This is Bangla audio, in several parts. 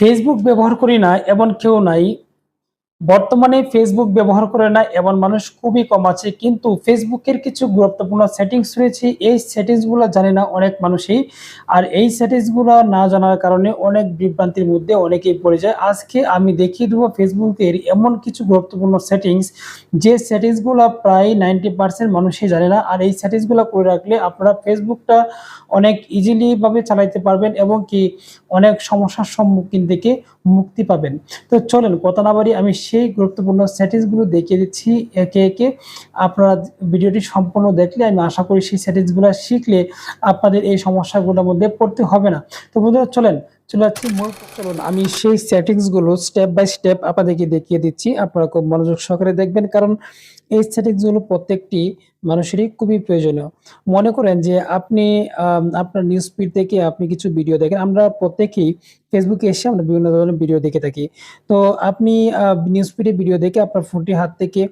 ফেসবুক ব্যবহার করি না এমন কেউ নাই। বর্তমানে ফেসবুক ব্যবহার করে না, এমন মানুষ খুবই কম আছে। কিন্তু ফেসবুকের কিছু গুরুত্বপূর্ণ সেটিংস রয়েছে। এই সেটিংসগুলো জানে না অনেক মানুষই। আর এই সেটিংসগুলো না জানার কারণে অনেক বিভ্রান্তির মধ্যে অনেকেই পড়ে যায়। আজকে আমি দেখিয়ে দেবো ফেসবুকের এমন কিছু গুরুত্বপূর্ণ সেটিংস যে সেটিংসগুলো প্রায় নাইনটি পার্সেন্ট মানুষই জানে না। আর এই সেটিংসগুলো করে রাখলে আপনারা ফেসবুকটা অনেক ইজিলিভাবে চালাইতে পারবেন এবং কি অনেক সমস্যার সম্মুখীন থেকে মুক্তি পাবেন। তো চলেন, কথা না বাড়ি আমি সেই গুরুত্বপূর্ণ সেটিংসগুলো দেখিয়ে দিচ্ছি একে একে। আপনারা ভিডিওটি সম্পূর্ণ দেখলে, আমি আশা করি সেই সেটিংসগুলো শিখলে আপনাদের এই সমস্যাগুলোর মধ্যে পড়তে হবে না। তো বন্ধুরা, চলেন চলে যাচ্ছি মূল চলুন আমি সেই সেটিংসগুলো স্টেপ বাই স্টেপ আপনাদেরকে দেখিয়ে দিচ্ছি। আপনারা খুব মনোযোগ সহকারে দেখবেন, কারণ এই সেটিংসগুলো প্রত্যেকটি মানুষেরই খুবই প্রয়োজনীয়। মনে করেন যে আপনি আপনার নিউজ ফিড থেকে আপনি কিছু ভিডিও দেখেন, আমরা প্রত্যেকেই ফেসবুকে এসে আমরা বিভিন্ন ধরনের ভিডিও দেখে থাকি। তো আপনি নিউজ ফিডে ভিডিও দেখে আপনার ফোনটি হাত থেকে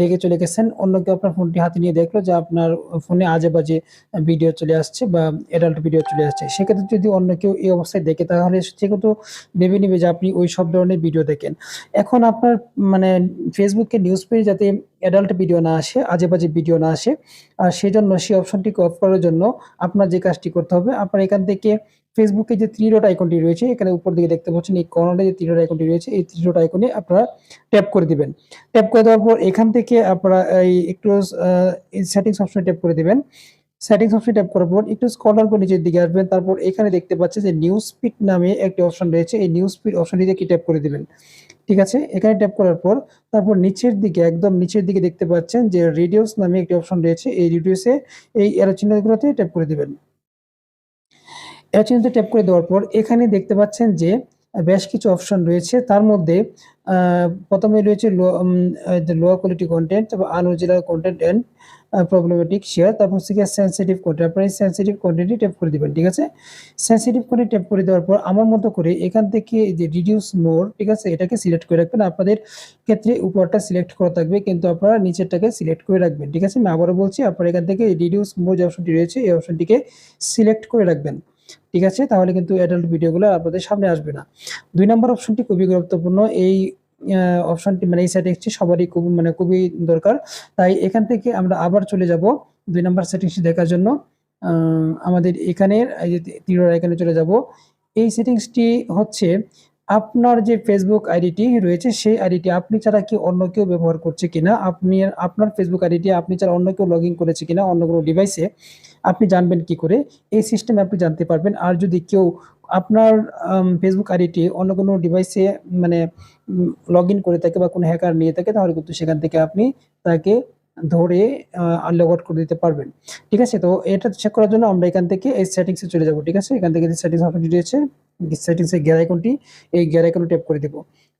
রেখে চলে গেছেন। অন্য কেউ আপনার ফোনটি হাতে নিয়ে দেখল যে আপনার ফোনে আজে বাজে ভিডিও চলে আসছে বা অ্যাডাল্ট ভিডিও চলে আসছে। সেক্ষেত্রে যদি অন্য কেউ এই অবস্থায় দেখে, তাহলে সে কিন্তু ভেবে নেবে যে আপনি ওই সব ধরনের ভিডিও দেখেন। এখন আপনার মানে ফেসবুকে নিউজ পেয়ে যাতে অ্যাডাল্ট ভিডিও না আসে আজে বাজে ভিডিও না আসে, আর সেই জন্য সেই অপশনটিকে অফ করার জন্য আপনার যে কাজটি করতে হবে, আপনার এখান থেকে ফেসবুকে যে থ্রি ডট আইকনটি রয়েছে, এখানে উপর দিকে দেখতে পাচ্ছেন, এই কর্নারে যে থ্রি ডট আইকনটি রয়েছে, এই থ্রি ডট আইকনে আপনারা ট্যাপ করে দিবেন। ট্যাপ করে দেওয়ার পর এখান থেকে আপনারা এই একটু সেটিংস অপশনে ট্যাপ করে দিবেন। সেটিংস অপশনে ট্যাপ করার পর একটু স্ক্রল করে নিচের দিকে আসবেন। তারপর এখানে দেখতে পাচ্ছেন যে নিউজ স্পিড নামে একটি অপশন রয়েছে। এই নিউজ স্পিড অপশনটিতে কি ট্যাপ করে দিবেন? ঠিক আছে? এখানে ট্যাপ করার পর তারপর নিচের দিকে, একদম নিচের দিকে দেখতে পাচ্ছেন যে রেডিওস নামে একটি অপশন রয়েছে। এই রেডিওসে এই এরো চিহ্নগুলোতে ট্যাপ করে দিবেন। এরো চিহ্নতে ট্যাপ করে দেওয়ার পর এখানে দেখতে পাচ্ছেন যে বেশ কিছু অপশন রয়েছে। তার মধ্যে প্রথমে রয়েছে লো কোয়ালিটি কন্টেন্ট তারপর unoriginal content and problematic share তারপর হচ্ছে সেন্সিটিভ কন্টেন্ট আপনার এই সেন্সিটিভ কন্টেন্টই ট্যাপ করে দেবেন, ঠিক আছে? সেন্সিটিভ কন্টেন্ট ট্যাপ করে দেওয়ার পর আমার মতো করে এখান থেকে যে রিডিউস মোর ঠিক আছে? এটাকে সিলেক্ট করে রাখবেন। আপনাদের ক্ষেত্রে উপরটা সিলেক্ট করা থাকবে, কিন্তু আপনারা নিচেরটাকে সিলেক্ট করে রাখবেন, ঠিক আছে? আমি আবারও বলছি, আপনারা এখান থেকে রিডিউস মোর যে অপশনটি রয়েছে, এই অপশনটিকে সিলেক্ট করে রাখবেন। ঠিক আছে? তাহলে কিন্তু অ্যাডাল্ট ভিডিওগুলো আপনাদের সামনে আসবে না। দুই নম্বর অপশনটি খুবই গুরুত্বপূর্ণ। এই অপশনটি মানে এই সেটিংসটি সবারই খুব মানে খুবই দরকার। তাই এখান থেকে আমরা আবার চলে যাব দুই নম্বর সেটিংসটি দেখার জন্য। আমাদের এখানের, এই যে তীর এখানে চলে যাব। এই সেটিংসটি হচ্ছে আপনার যে ফেসবুক আইডিটি রয়েছে, সেই আইডিটি আপনি ছাড়া কি অন্য কেউ ব্যবহার করছে কিনা? আপনি আপনার ফেসবুক আইডিটি আপনি ছাড়া অন্য কেউ লগ ইন করেছে কিনা, অন্য কোনো ডিভাইসে আপনি জানবেন কি করে? এই সিস্টেমে আপনি জানতে পারবেন। আর যদি কেউ আপনার ফেসবুক আইডিটি অন্য কোনো ডিভাইসে মানে লগ ইন করে থাকে বা কোনো হ্যাকার নিয়ে থাকে, তাহলে কিন্তু সেখান থেকে আপনি তাকে ধরে লগ আউট করে দিতে পারবেন। ঠিক আছে? তো এটা চেক করার জন্য আমরা এখান থেকে এই সেটিংসে চলে যাব। ঠিক আছে? এখান থেকে সেটিংস অপশনটি রয়েছে সেটিংসের গিয়ার আইকনটি এই গিয়ার আইকনে ট্যাপ করে দেব।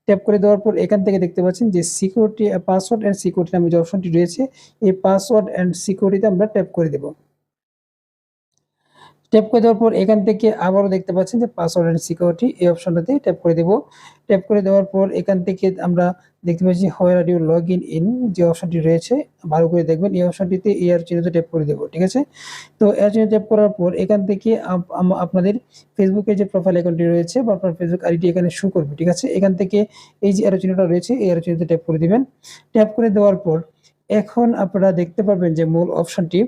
ট্যাপ করে দেওয়ার পর এখান থেকে দেখতে পাচ্ছেন যে সিকিউরিটি পাসওয়ার্ড এন্ড সিকিউরিটি নামে যে অপশনটি রয়েছে, এই পাসওয়ার্ড অ্যান্ড সিকিউরিটিতে আমরা ট্যাপ করে দেব। ট্যাপ করে দেওয়ার পর এখান থেকে আবারও দেখতে পাচ্ছেন যে পাসওয়ার্ড অ্যান্ড সিকিউরিটি এই অপশনটাতে ট্যাপ করে দেব। ট্যাপ করে দেওয়ার পর এখান থেকে আমরা দেখতে পাচ্ছি where are you log in in যে অপশনটি রয়েছে, ভালো করে দেখবেন, এই অপশনটিতে এয়ার চিহ্নতে ট্যাপ করে দেবো, ঠিক আছে? তো এয়ার চিহ্ন ট্যাপ করার পর এখান থেকে আপনাদের ফেসবুকে যে প্রোফাইল অ্যাকাউন্টটি রয়েছে বা আপনার ফেসবুক আইডি এখানে শো করবে, ঠিক আছে? এখান থেকে এই যে এয়ার চিহ্নটা রয়েছে এয়ার চিহ্নতে ট্যাপ করে দিবেন। ট্যাপ করে দেওয়ার পর এখন আপনারা দেখতে পারবেন যে মূল অপশনটি।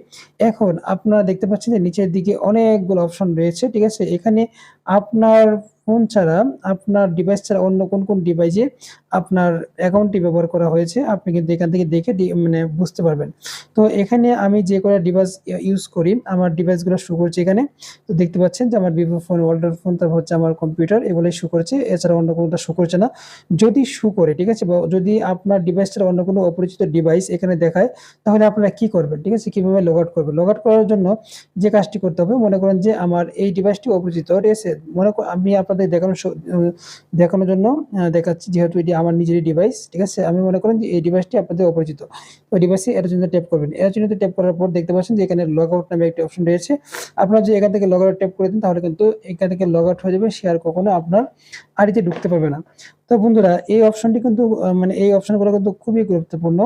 এখন আপনারা দেখতে পাচ্ছেন যে নিচের দিকে অনেকগুলো অপশন রয়েছে, ঠিক আছে? এখানে আপনার ফোন ছাড়া আপনার ডিভাইস ছাড়া অন্য কোন কোন ডিভাইসে আপনার অ্যাকাউন্টটি ব্যবহার করা হয়েছে, আপনি কিন্তু এখান থেকে দেখে মানে বুঝতে পারবেন। তো এখানে আমি যে কটা ডিভাইস ইউজ করি, আমার ডিভাইসগুলো শো করছে এখানে। তো দেখতে পাচ্ছেন যে আমার ভিভো ফোন ওয়াল্ডার ফোন তারপর হচ্ছে আমার কম্পিউটার এগুলোই শু করছে। এছাড়া অন্য কোনোটা শো করছে না। যদি শো করে, ঠিক আছে? যদি আপনার ডিভাইস ছাড়া অন্য কোনো অপরিচিত ডিভাইস এখানে দেখায়, তাহলে আপনারা কি করবেন? ঠিক আছে? কীভাবে লগ আউট করবেন? লগ আউট করার জন্য যে কাজটি করতে হবে, মনে করেন যে আমার এই ডিভাইসটি অপরিচিত আছে? মনে কর আমি আপনাদের দেখানোর দেখানোর জন্য দেখাচ্ছি যেহেতু এটি আমার নিজেরই ডিভাইস ঠিক আছে? আমি মনে করেন যে এই ডিভাইসটি আপনাদের অপরিচিত। ওই ডিভাইসে এর জন্য ট্যাপ করবেন। এর জন্য ট্যাপ করার পর দেখতে পাচ্ছেন যে এখানে লগ আউট নামে একটি অপশন রয়েছে। আপনারা যদি এখান থেকে লগ আউট ট্যাপ করে দিন, তাহলে কিন্তু এখান থেকে লগ আউট হয়ে যাবে, সে আর কখনো আপনার আইডিতে ঢুকতে পারবে না। তো বন্ধুরা, এই অপশনটি কিন্তু মানে এই অপশনগুলো কিন্তু খুবই গুরুত্বপূর্ণ।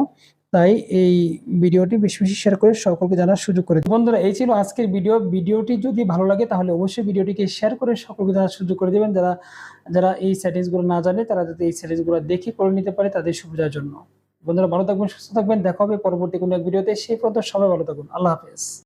তাই এই ভিডিওটি বেশি বেশি শেয়ার করে সকলকে জানার সুযোগ করে। বন্ধুরা, এই ছিল আজকের ভিডিও ভিডিওটি যদি ভালো লাগে, তাহলে অবশ্যই ভিডিওটিকে শেয়ার করে সকলকে জানার সুযোগ করে দেবেন। যারা যারা এই সেটিংসগুলো না জানে, তারা যাতে এই সেটিংসগুলো দেখে করে নিতে পারে তাদের সুবিধার জন্য। বন্ধুরা, ভালো থাকবেন, সুস্থ থাকবেন। দেখা হবে পরবর্তী কোনো এক ভিডিওতে সেই পর্যন্ত সবাই ভালো থাকুন। আল্লাহ হাফেজ।